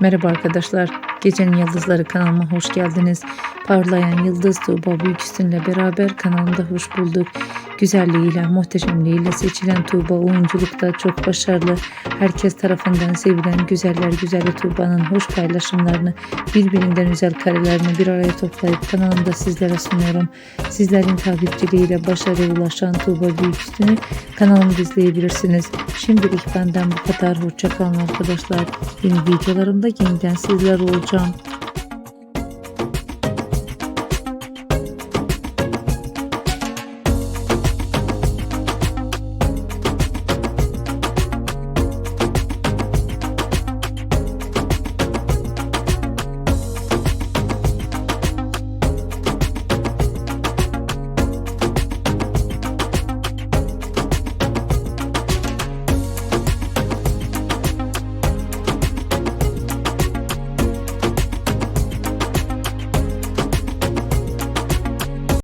Merhaba arkadaşlar. Gecenin Yıldızları kanalıma hoş geldiniz. Parlayan Yıldız Tuğba Büyüküstün'le beraber kanalımda hoş bulduk. Güzelliğiyle, muhteşemliğiyle seçilen Tuğba oyunculukta çok başarılı. Herkes tarafından sevilen güzeller güzeli Tuğba'nın hoş paylaşımlarını, birbirinden güzel karelerini bir araya toplayıp kanalımda sizlere sunuyorum. Sizlerin takipçiliğiyle başarıya ulaşan Tuğba Büyüküstün'ü kanalımda izleyebilirsiniz. Şimdilik benden bu kadar. Hoşçakalın arkadaşlar. Yeni videolarımda yeniden sizler olacağım.